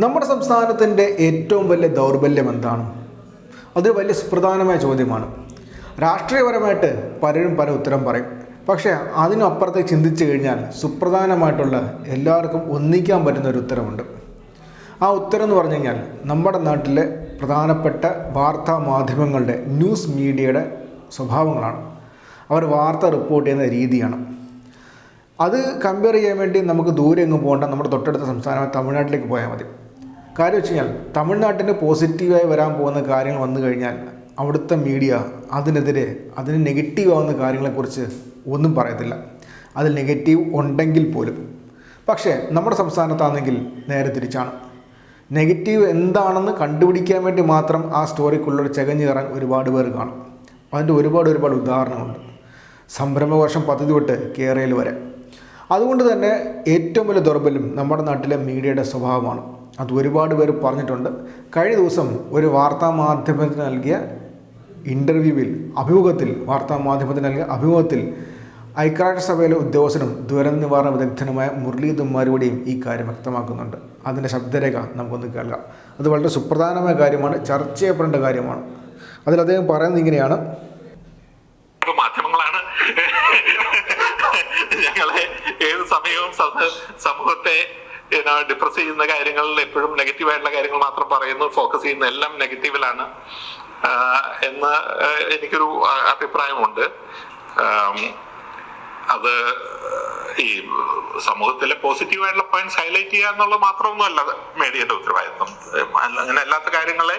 നമ്മുടെ സംസ്ഥാനത്തിന്റെ ഏറ്റവും വലിയ ദൗർബല്യം എന്താണ്? അതൊരു വലിയ സുപ്രധാനമായ ചോദ്യമാണ്. രാഷ്ട്രീയപരമായിട്ട് പലരും പല ഉത്തരം പറയും. പക്ഷേ അതിനപ്പുറത്തേക്ക് ചിന്തിച്ചു കഴിഞ്ഞാൽ സുപ്രധാനമായിട്ടുള്ള എല്ലാവർക്കും ഒന്നിക്കാൻ പറ്റുന്ന ഒരു ഉത്തരമുണ്ട്. ആ ഉത്തരം എന്ന് പറഞ്ഞു കഴിഞ്ഞാൽ നമ്മുടെ നാട്ടിലെ പ്രധാനപ്പെട്ട വാർത്താ മാധ്യമങ്ങളുടെ ന്യൂസ് മീഡിയയുടെ സ്വഭാവങ്ങളാണ്. അവർ വാർത്ത റിപ്പോർട്ട് ചെയ്യുന്ന രീതിയാണ്. അത് കമ്പയർ ചെയ്യാൻ വേണ്ടി നമുക്ക് ദൂരെ എങ്ങും പോകേണ്ട നമ്മുടെ തൊട്ടടുത്ത സംസ്ഥാനമായ തമിഴ്നാട്ടിലേക്ക് പോയാൽ മതി. കാര്യം വെച്ച് കഴിഞ്ഞാൽ തമിഴ്നാട്ടിന് പോസിറ്റീവായി വരാൻ പോകുന്ന കാര്യങ്ങൾ വന്നു കഴിഞ്ഞാൽ അവിടുത്തെ മീഡിയ അതിനെതിരെ അതിന് നെഗറ്റീവ് ആവുന്ന കാര്യങ്ങളെക്കുറിച്ച് ഒന്നും പറയത്തില്ല. അതിൽ നെഗറ്റീവ് ഉണ്ടെങ്കിൽ പോലും. പക്ഷേ നമ്മുടെ സംസ്ഥാനത്താണെങ്കിൽ നേരെ തിരിച്ചാണ്. നെഗറ്റീവ് എന്താണെന്ന് കണ്ടുപിടിക്കാൻ വേണ്ടി മാത്രം ആ സ്റ്റോറിക്കുള്ളൊരു ചകഞ്ഞു കയറാൻ ഒരുപാട് പേർ കാണും. അതിന്റെ ഒരുപാട് ഒരുപാട് ഉദാഹരണമുണ്ട് സംരംഭവർഷം പദ്ധതി തൊട്ട് കേരളയിൽ വരെ. അതുകൊണ്ട് തന്നെ ഏറ്റവും വലിയ ദൗർബല്യം നമ്മുടെ നാട്ടിലെ മീഡിയയുടെ സ്വഭാവമാണ്. അത് ഒരുപാട് പേർ പറഞ്ഞിട്ടുണ്ട്. കഴിഞ്ഞ ദിവസം ഒരു വാർത്താ മാധ്യമത്തിന് നൽകിയ ഇന്റർവ്യൂവിൽ അഭിമുഖത്തിൽ വാർത്താ മാധ്യമത്തിന് നൽകിയ അഭിമുഖത്തിൽ ഐക്യരാഷ്ട്രസഭയിലെ ഉദ്യോഗസ്ഥനും ദുരന്ത നിവാരണ വിദഗ്ധനുമായ മുരളീധും തുമ്മാരുടെയും ഈ കാര്യം വ്യക്തമാക്കുന്നുണ്ട്. അതിന്റെ ശബ്ദരേഖ നമുക്കൊന്ന് കേൾക്കാം. അത് വളരെ സുപ്രധാനമായ കാര്യമാണ് ചർച്ച ചെയ്യപ്പെടേണ്ട കാര്യമാണ്. അതിൽ അദ്ദേഹം പറയുന്നത് ഇങ്ങനെയാണ്. മാധ്യമങ്ങളാണ്. ഞങ്ങളെ ഏത് സമയവും സമൂഹത്തെ ഡിപ്രസ് ചെയ്യുന്ന കാര്യങ്ങളിൽ എപ്പോഴും നെഗറ്റീവായിട്ടുള്ള കാര്യങ്ങൾ മാത്രം പറയുന്നു ഫോക്കസ് ചെയ്യുന്ന എല്ലാം നെഗറ്റീവിലാണ് എന്ന് എനിക്കൊരു അഭിപ്രായമുണ്ട്. അത് ഈ സമൂഹത്തിലെ പോസിറ്റീവായിട്ടുള്ള പോയിന്റ്സ് ഹൈലൈറ്റ് ചെയ്യുക എന്നുള്ളത് മാത്രമൊന്നുമല്ല മീഡിയയുടെ ഉത്തരവാദിത്വം. അങ്ങനെ അല്ലാത്ത കാര്യങ്ങളെ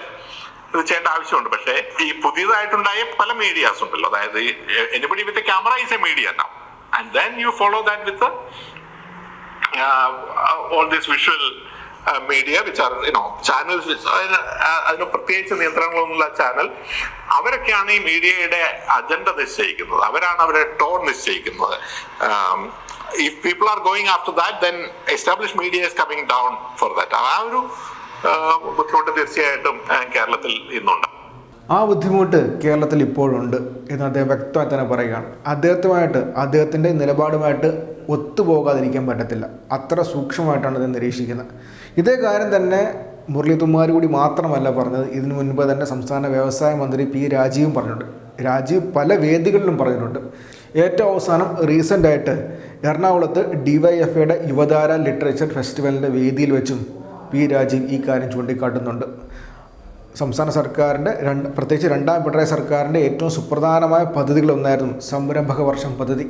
ഇത് ചെയ്യേണ്ട ആവശ്യമുണ്ട്. പക്ഷേ ഈ പുതിയതായിട്ടുണ്ടായ പല മീഡിയാസ് ഉണ്ടല്ലോ. അതായത് anybody with camera is a media now and then you follow that with all these visual media which are you know channels അതിന് പ്രത്യേകിച്ച് നിയന്ത്രണങ്ങളൊന്നുമില്ല ചാനൽ അവരൊക്കെയാണ് ഈ മീഡിയയുടെ അജണ്ട നിശ്ചയിക്കുന്നത്. അവരാണ് അവരുടെ ടോൺ നിശ്ചയിക്കുന്നത്. If people are going after that then establish media is coming down for that ആ ഒരു ആ, ബുദ്ധിമുട്ട് തീർച്ചയായിട്ടും ആ, കേരളത്തിൽ ഇന്നുണ്ട്. ആ ബുദ്ധിമുട്ട് കേരളത്തിൽ ഇപ്പോഴുണ്ട് എന്ന് അദ്ദേഹം വ്യക്തമായി തന്നെ പറയുകയാണ്. അദ്ദേഹത്തുമായിട്ട് അദ്ദേഹത്തിന്റെ നിലപാടുമായിട്ട് ഒത്തുപോകാതിരിക്കാൻ പറ്റത്തില്ല. അത്ര സൂക്ഷ്മമായിട്ടാണ് ഇത് നിരീക്ഷിക്കുന്നത്. ഇതേ കാര്യം തന്നെ മുരളി കൂടി മാത്രമല്ല പറഞ്ഞത്. ഇതിനു മുൻപ് തന്നെ സംസ്ഥാന വ്യവസായ മന്ത്രി പി രാജീവും പറഞ്ഞിട്ടുണ്ട്. രാജീവ് പല വേദികളിലും പറഞ്ഞിട്ടുണ്ട്. ഏറ്റവും അവസാനം റീസെന്റ് ആയിട്ട് എറണാകുളത്ത് ഡിവൈഎഫ്ഐയുടെ യുവതാര ലിറ്ററേച്ചർ ഫെസ്റ്റിവലിന്റെ വേദിയിൽ വെച്ചും പി രാജീവ് ഈ കാര്യം ചൂണ്ടിക്കാട്ടുന്നുണ്ട്. സംസ്ഥാന സർക്കാരിന്റെ രണ്ട് പ്രത്യേകിച്ച് രണ്ടാം പിണറായി സർക്കാരിന്റെ ഏറ്റവും സുപ്രധാനമായ പദ്ധതികളൊന്നായിരുന്നു സംരംഭക വർഷം പദ്ധതി.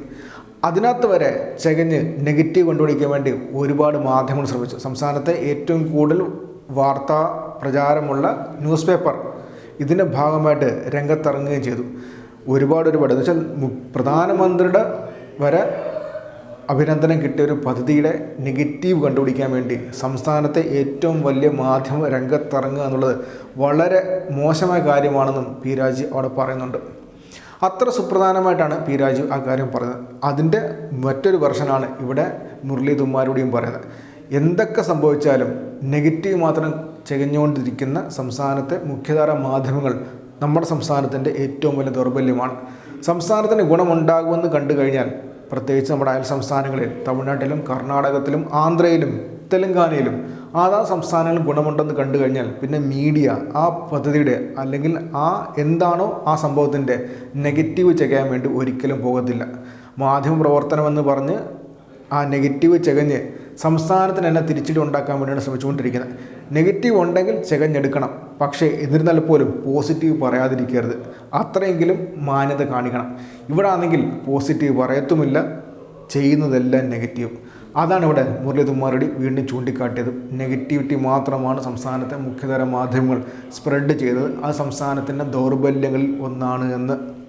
അതിനകത്ത് വരെ ചകഞ്ഞ് നെഗറ്റീവ് കണ്ടുപിടിക്കാൻ വേണ്ടി ഒരുപാട് മാധ്യമങ്ങൾ ശ്രമിച്ചു. സംസ്ഥാനത്തെ ഏറ്റവും കൂടുതൽ വാർത്താ പ്രചാരമുള്ള ന്യൂസ് പേപ്പർ ഇതിന്റെ ഭാഗമായിട്ട് രംഗത്തിറങ്ങുകയും ചെയ്തു. ഒരുപാട് ഒരുപാട്. എന്ന് വെച്ചാൽ പ്രധാനമന്ത്രിയുടെ വരെ അഭിനന്ദനം കിട്ടിയ ഒരു പദ്ധതിയുടെ നെഗറ്റീവ് കണ്ടുപിടിക്കാൻ വേണ്ടി സംസ്ഥാനത്തെ ഏറ്റവും വലിയ മാധ്യമ രംഗത്തിറങ്ങുക എന്നുള്ളത് വളരെ മോശമായ കാര്യമാണെന്നും പി രാജി അവിടെ പറയുന്നുണ്ട്. അത്ര സുപ്രധാനമായിട്ടാണ് പി രാജു ആ കാര്യം പറഞ്ഞത്. അതിന്റെ മറ്റൊരു വെർഷനാണ് ഇവിടെ മുരളി തുമ്മാരുടെയും പറയുന്നത്. എന്തൊക്കെ സംഭവിച്ചാലും നെഗറ്റീവ് മാത്രം ചെകഞ്ഞുകൊണ്ടിരിക്കുന്ന സംസ്ഥാനത്തെ മുഖ്യധാര മാധ്യമങ്ങൾ നമ്മുടെ സംസ്ഥാനത്തിന്റെ ഏറ്റവും വലിയ ദൗർബല്യമാണ്. സംസ്ഥാനത്തിന് ഗുണമുണ്ടാകുമെന്ന് കണ്ടു കഴിഞ്ഞാൽ പ്രത്യേകിച്ച് നമ്മുടെ അയൽ സംസ്ഥാനങ്ങളിൽ തമിഴ്നാട്ടിലും കർണാടകത്തിലും ആന്ധ്രയിലും തെലങ്കാനയിലും അതാ സംസ്ഥാനങ്ങളിൽ ഗുണമുണ്ടെന്ന് കണ്ടു കഴിഞ്ഞാൽ പിന്നെ മീഡിയ ആ പദ്ധതിയുടെ അല്ലെങ്കിൽ ആ എന്താണോ ആ സംഭവത്തിന്റെ നെഗറ്റീവ് ചെയ്യാൻ വേണ്ടി ഒരിക്കലും പോകത്തില്ല. മാധ്യമ പ്രവർത്തനമെന്ന് പറഞ്ഞ് ആ നെഗറ്റീവ് ചകഞ്ഞ് സംസ്ഥാനത്തിന് തന്നെ തിരിച്ചടി ഉണ്ടാക്കാൻ വേണ്ടിയാണ് ശ്രമിച്ചുകൊണ്ടിരിക്കുന്നത്. നെഗറ്റീവ് ഉണ്ടെങ്കിൽ ചകഞ്ഞെടുക്കണം. പക്ഷേ എന്നിരുന്നാൽ പോലും പോസിറ്റീവ് പറയാതിരിക്കരുത്. അത്രയെങ്കിലും മാന്യത കാണിക്കണം. ഇവിടെ ആണെങ്കിൽ പോസിറ്റീവ് പറയത്തുമില്ല. ചെയ്യുന്നതെല്ലാം നെഗറ്റീവ് അതാണ് ഇവിടെ മുരളി തുമ്മാരടി വീണ്ടും ചൂണ്ടിക്കാട്ടിയത്. നെഗറ്റിവിറ്റി മാത്രമാണ് സംസ്ഥാനത്തെ മുഖ്യതര മാധ്യമങ്ങൾ സ്പ്രെഡ് ചെയ്തത്. അത് സംസ്ഥാനത്തിന്റെ ദൗർബല്യങ്ങളിൽ ഒന്നാണ് എന്ന്.